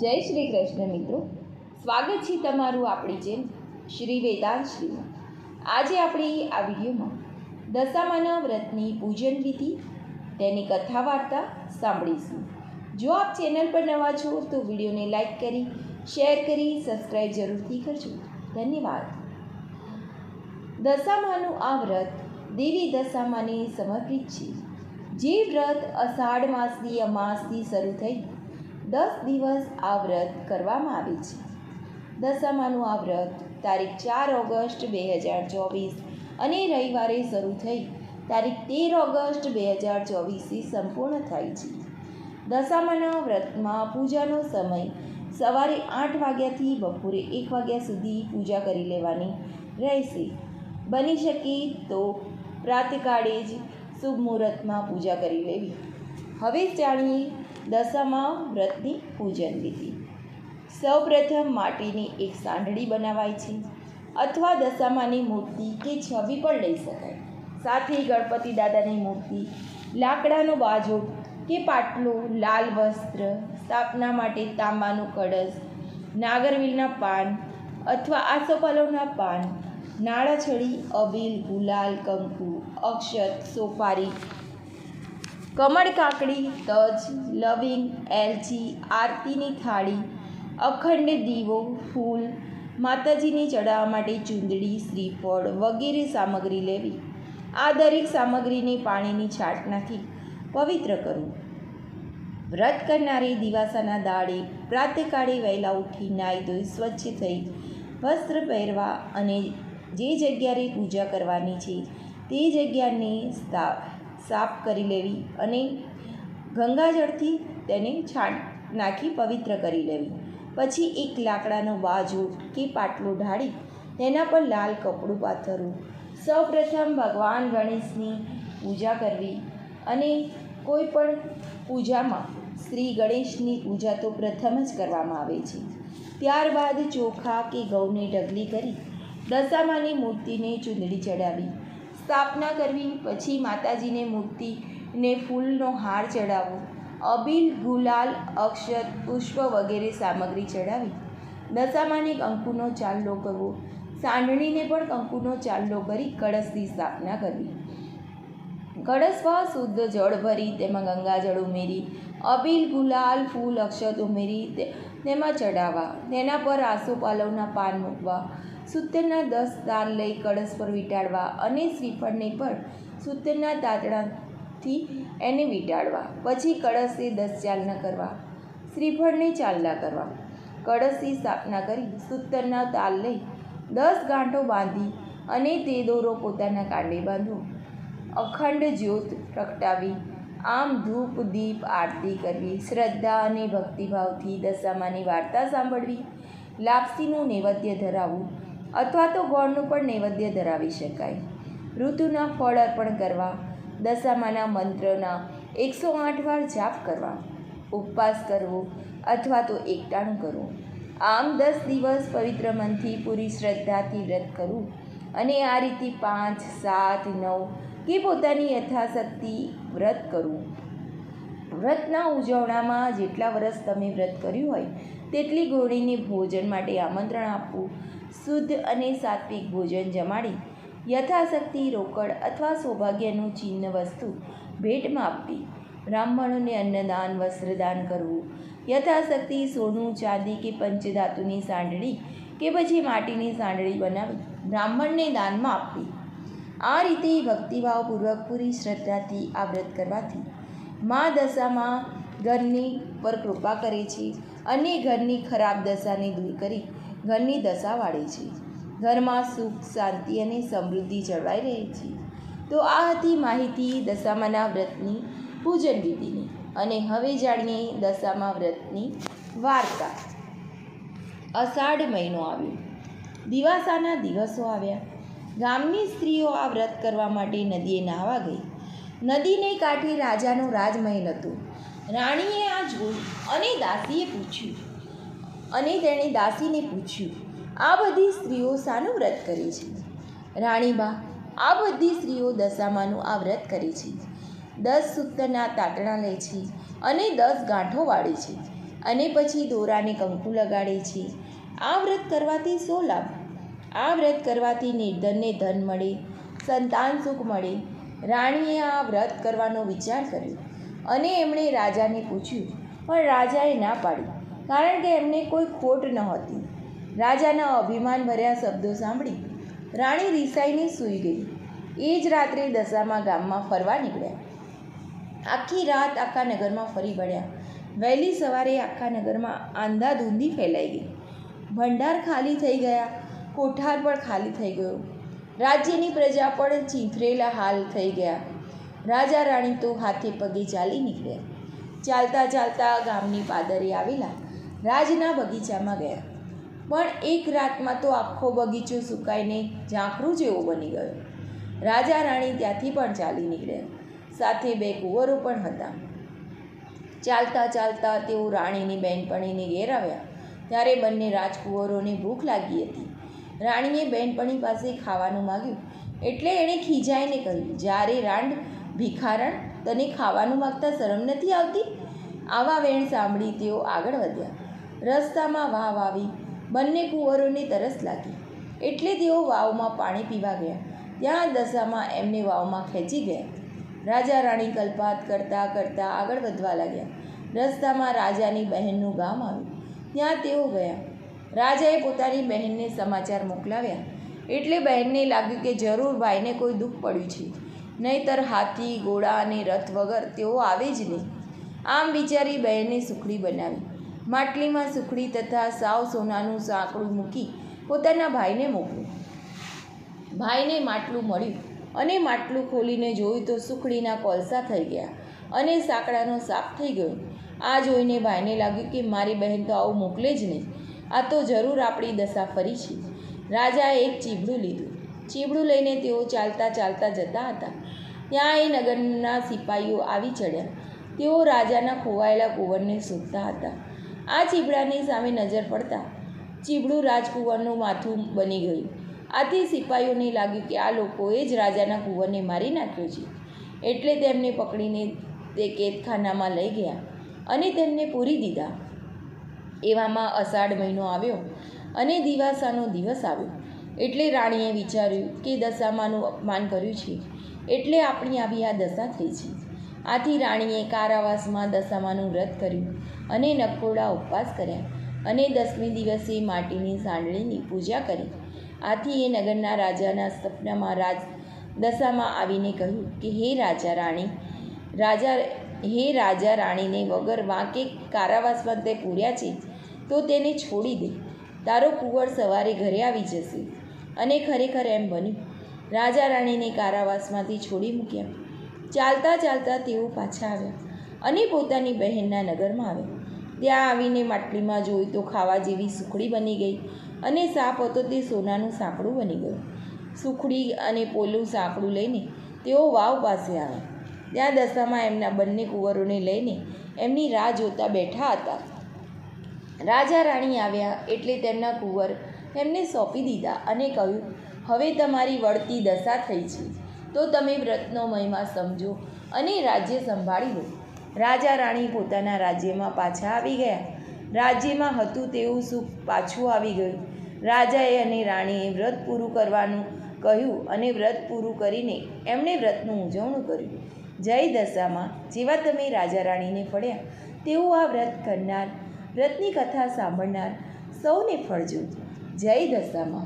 જય શ્રી કૃષ્ણ મિત્રો. સ્વાગત છે તમારું આપણી જેમ શ્રી વેદાંત શ્રીમાં આજે આપણે આ વિડીયોમાં દશામાના વ્રતની પૂજન વિધિ, તેની કથા વાર્તા સાંભળીશું. જો આપ ચેનલ પર નવા છો, તો વિડીયોને લાઈક કરી, શેર કરી, સબસ્ક્રાઈબ જરૂરથી કરજો. ધન્યવાદ. દશામાનું આ વ્રત દેવી દશામાને સમર્પિત છે. જે વ્રત અષાઢ માસની અમાસથી શરૂ થઈ દસ દિવસ આ વ્રત કરવામાં આવે છે. દશામાનું આ વ્રત તારીખ ચાર ઓગસ્ટ બે હજાર ચોવીસ અને રવિવારે શરૂ થઈ. તારીખ તેર ઓગસ્ટ બે હજાર ચોવીસથી સંપૂર્ણ થાય છે. દશામાના વ્રતમાં પૂજાનો સમય સવારે આઠ વાગ્યાથી બપોરે એક વાગ્યા સુધી પૂજા કરી લેવાની રહેશે. બની શકે તો પ્રાતકાળે જ શુભ મુહૂર્તમાં પૂજા કરી લેવી. હવે જાણીએ દશામાં વ્રતની પૂજન વિધિ. સૌપ્રથમ માટીની એક સાંઢળી બનાવાય છે અથવા દશામાની મૂર્તિ કે છબી પણ લઈ શકાય. સાથે ગણપતિ દાદાની મૂર્તિ, લાકડાનો બાજો કે પાટલો, લાલ વસ્ત્ર, સ્થાપના માટે તાંબાનું કળશ, નાગરવીલના પાન અથવા આસોપાલવના પાન, નાળાછડી, અબીલ, ગુલાલ, કંકુ, અક્ષત, સોપારી કમળ કાકડી, તજ, લવિંગ, એલચી, આરતીની થાળી, અખંડ દીવો, ફૂલ, માતાજીને ચડાવવા માટે ચૂંદડી, શ્રીફળ વગેરે સામગ્રી લેવી. આ દરેક સામગ્રીને પાણીની છાટનાથી પવિત્ર કરવું. વ્રત કરનારી દિવાસાના દાડે પ્રાતકાળે વહેલા ઉઠી નાહી ધોઈ સ્વચ્છ થઈ વસ્ત્ર પહેરવા અને જે જગ્યાએ પૂજા કરવાની છે તે જગ્યાને સા- સાફ કરી લેવી અને ગંગાજળથી તેને છાણ નાખી પવિત્ર કરી લેવી. પછી એક લાકડાનો બાજુ કે પાટલો ઢાળી તેના પર લાલ કપડું પાથરવું. સૌપ્રથમ ભગવાન ગણેશની પૂજા કરવી અને કોઈ પણ પૂજામાં શ્રી ગણેશની પૂજા તો પ્રથમ જ કરવામાં આવે છે. ત્યારબાદ ચોખા કે ઘઉંની ઢગલી કરી દશામાની મૂર્તિને ચૂંદડી ચડાવી. સ્થાપના કરવી, પછી માતાજીને મૂર્તિને ફૂલનો હાર ચડાવવો અબીલ, ગુલાલ, અક્ષત, પુષ્પ વગેરે સામગ્રી ચડાવી દશામાને કંકુનો ચાંદલો કરવો. સાંડણીને પણ કંકુનો ચાંદલો કરી કળશની સ્થાપના કરવી. કળશમાં શુદ્ધ જળ ભરી, તેમાં ગંગાજળ ઉમેરી, અબીલ, ગુલાલ, ફૂલ, અક્ષત ઉમેરી તેમાં ચડાવવા તેના પર આસોપાલવના પાન મૂકવા. સૂતરના દસ દાન લઈ કળશ પર વીંટાળવા અને શ્રીફળને પણ સૂતરના તાતણાથી એને વીંટાળવા. પછી કળશે દસ ચાલના કરવા, શ્રીફળને ચાલના કરવા. કળશની સ્થાપના કરી સૂતરના તાલ લઈ દસ ગાંઠો બાંધી અને તે દોરો પોતાના કાંડે બાંધવો અખંડ જ્યોત પ્રગટાવી, આમ ધૂપ, દીપ, આરતી કરવી, શ્રદ્ધા અને ભક્તિભાવથી દશામાની વાર્તા સાંભળવી, લાપસીનું નૈવેદ્ય ધરાવવું અથવા તો ગોળનું પણ નૈવેદ્ય ધરાવી શકાય. ઋતુના ફળ અર્પણ કરવા, દશામાના મંત્રના એકસો આઠ વાર જાપ કરવા, ઉપવાસ કરવો અથવા તો એકટાણું કરવું. આમ દસ દિવસ પવિત્ર મનથી પૂરી શ્રદ્ધાથી વ્રત કરવું અને આ રીતે પાંચ, સાત, નવ કે પોતાની યથાશક્તિ વ્રત કરવું. વ્રતના ઉજવણામાં જેટલા વર્ષ તમે વ્રત કર્યું હોય, તેટલી ગોળીને ભોજન માટે આમંત્રણ આપવું શુદ્ધ અને સાત્વિક ભોજન જમાડી, યથાશક્તિ રોકડ અથવા સૌભાગ્યનું ચિહ્ન વસ્તુ ભેટમાં આપવી બ્રાહ્મણોને અન્નદાન, વસ્ત્રદાન કરવું, યથાશક્તિ સોનું, ચાંદી કે પંચધાતુની સાંડળી કે પછી માટીની સાંડળી બનાવી, બ્રાહ્મણને દાનમાં આપવી આ રીતે ભક્તિભાવપૂર્વક પૂરી શ્રદ્ધાથી આ વ્રત કરવાથી મા દશામાં ઘરની પર કૃપા કરે છે અને ઘરની ખરાબ દશાને દૂર કરી ઘરની દશા વાળે છે. ઘરમાં સુખ, શાંતિ અને સમૃદ્ધિ જળવાઈ રહે છે. તો આ હતી માહિતી દશામાના વ્રતની પૂજન વિધિની. અને હવે જાણીએ દશામા વ્રતની વાર્તા. અષાઢ મહિનો આવ્યો. દિવાસાના દિવસો આવ્યા. ગામની સ્ત્રીઓ આ વ્રત કરવા માટે નદીએ નાહવા ગઈ. નદીને કાંઠે રાજાનો રાજમહેલ હતો. રાણીએ આ જોયું અને દાસીએ પૂછ્યું અને તેણે દાસીને પૂછ્યું, આ બધી સ્ત્રીઓ શાનું વ્રત કરે છે? રાણીબા, આ બધી સ્ત્રીઓ દશામાનું આ વ્રત કરે છે. દસ સૂતરના તાતણા લે છે અને દસ ગાંઠો વાળે છે અને પછી દોરાને કંકુ લગાડે છે. આ વ્રત કરવાથી શો લાભ? આ વ્રત કરવાથી નિર્ધનને ધન મળે, સંતાન સુખ મળે. રાણીએ આ વ્રત કરવાનો વિચાર કર્યો અને એમણે રાજાને પૂછ્યું, પણ રાજાએ ના પાડી. કારણ કે એમને કોઈ ખોટ નહોતી રાજાના અભિમાન ભર્યા શબ્દો સાંભળી રાણી રિસાઈને સૂઈ ગઈ. એ જ રાત્રે દશામાં ગામમાં ફરવા નીકળ્યા. આખી રાત આખા નગરમાં ફરી વળ્યા. વહેલી સવારે આખા નગરમાં આંધાધૂંધી ફેલાઈ ગઈ. ભંડાર ખાલી થઈ ગયા. કોઠાર પણ ખાલી થઈ ગયો. રાજ્યની પ્રજા પણ ચીંથરેલા હાલ થઈ ગયા. રાજા રાણી તો હાથે પગે ચાલી નીકળ્યા. ચાલતા ચાલતા ગામની પાદરે આવેલા. રાજના બગીચામાં ગયા. પણ એક રાતમાં તો આખો બગીચો સુકાઈને ઝાંખરું જેવો બની ગયો. રાજા રાણી ત્યાંથી પણ ચાલી નીકળ્યા. સાથે બે કુંવરો પણ હતા. ચાલતા ચાલતા તેઓ રાણીની બહેનપણીને ઘેર આવ્યા. ત્યારે બંને રાજકુંવરોને ભૂખ લાગી હતી. રાણીએ બહેનપણી પાસે ખાવાનું માગ્યું. એટલે એણે ખીજાઈને કહ્યું, જ્યારે રાંડ ભિખારણ તને ખાવાનું માગતા શરમ નથી આવતી? આવા વેણ સાંભળી તેઓ આગળ વધ્યા. રસ્તામાં વાવ આવી બંને કુંવરોને તરસ લાગી. એટલે તેઓ વાવમાં પાણી પીવા ગયા. ત્યાં દશામાં એમને વાવમાં ખેંચી ગયા. રાજા રાણી કલ્પાત કરતાં કરતાં આગળ વધવા લાગ્યા. રસ્તામાં રાજાની બહેનનું ગામ આવ્યું. ત્યાં તેઓ ગયા. રાજાએ પોતાની બહેનને સમાચાર મોકલાવ્યા. એટલે બહેનને લાગ્યું કે જરૂર ભાઈને કોઈ દુઃખ પડ્યું છે. નહીતર હાથી, ઘોડા અને રથ વગર તેઓ આવે જ નહીં. આમ વિચારી બહેને સુખડી બનાવી. માટલીમાં સુખડી તથા સાવ સોનાનું સાંકડું મૂકી પોતાના ભાઈને મોકલ્યું ભાઈને માટલું મળ્યું અને માટલું ખોલીને જોયું તો સુખડીના કોલસા થઈ ગયા અને સાંકડાનો સાપ થઈ ગયો. આ જોઈને ભાઈને લાગ્યું કે મારી બહેન તો આવું મોકલે જ નહીં. આ તો જરૂર આપણી દશા ફરી છે. રાજાએ એક ચીબડું લીધું. ચીબડું લઈને તેઓ ચાલતા ચાલતા જતા હતા. ત્યાં એ નગરના સિપાહીઓ આવી ચડ્યા. તેઓ રાજાના ખોવાયેલા કુંવરને શોધતા હતા. આ ચીબડાની સામે નજર પડતા ચીબડું રાજકુંવરનું માથું બની ગયું. આથી સિપાહીઓને લાગ્યું કે આ લોકોએ જ રાજાના કુંવરને મારી નાખ્યો છે. એટલે તેમને પકડીને તે કેદખાનામાં લઈ ગયા અને તેમને પૂરી દીધા. એવામાં અષાઢ મહિનો આવ્યો અને દિવાસાનો દિવસ આવ્યો. એટલે રાણીએ વિચાર્યું કે દશામાનું અપમાન કર્યું છે. એટલે આપણી આવી આ દશા થઈ છે. આથી રાણીએ કારાવાસમાં દશામાનું વ્રત કર્યું. અને નકોડા ઉપવાસ કર્યા અને દસમી દિવસે માટીની સાંડળીની પૂજા કરી. આથી એ નગરના રાજાના સપનામાં રાજ દશામાં આવીને કહ્યું કે, હે રાજા રાણી, રાજા, હે રાજા રાણીને વગર વાંકે કારાવાસમાં તે પૂર્યા છે, તો તેને છોડી દે. તારો કુંવર સવારે ઘરે આવી જશે. અને ખરેખર એમ બન્યું. રાજા રાણીને કારાવાસમાંથી છોડી મૂક્યા. ચાલતા ચાલતા તેઓ પાછા આવ્યા. અને પોતાની બહેનના નગરમાં આવ્યા ત્યાં આવીને માટલીમાં જોઈ તો ખાવા જેવી સુખડી બની ગઈ અને સાપ હતો તે સોનાનું સાંકડું બની ગયું. સુખડી અને પોલું સાંકડું લઈને તેઓ વાવ પાસે આવ્યા ત્યાં દશામાં એમના બંને કુંવરોને લઈને એમની રાહ જોતા બેઠા હતા. રાજા રાણી આવ્યા એટલે તેમના કુંવર એમને સોંપી દીધા અને કહ્યું, હવે તમારી વળતી દશા થઈ છે. તો તમે વ્રતનો મહિમા સમજો અને રાજ્ય સંભાળી લો. રાજા રાણી પોતાના રાજ્યમાં પાછા આવી ગયા. રાજ્યમાં હતું તેવું સુખ પાછું આવી ગયું. રાજાએ અને રાણીએ વ્રત પૂરું કરવાનું કહ્યું અને વ્રત પૂરું કરીને એમણે વ્રતનું ઉજવણું કર્યું. જય દશામાં જેવા તમે રાજા રાણીને ફળ્યા, તેવું આ વ્રત કરનાર, વ્રતની કથા સાંભળનાર સૌને ફળજો. જય દશામાં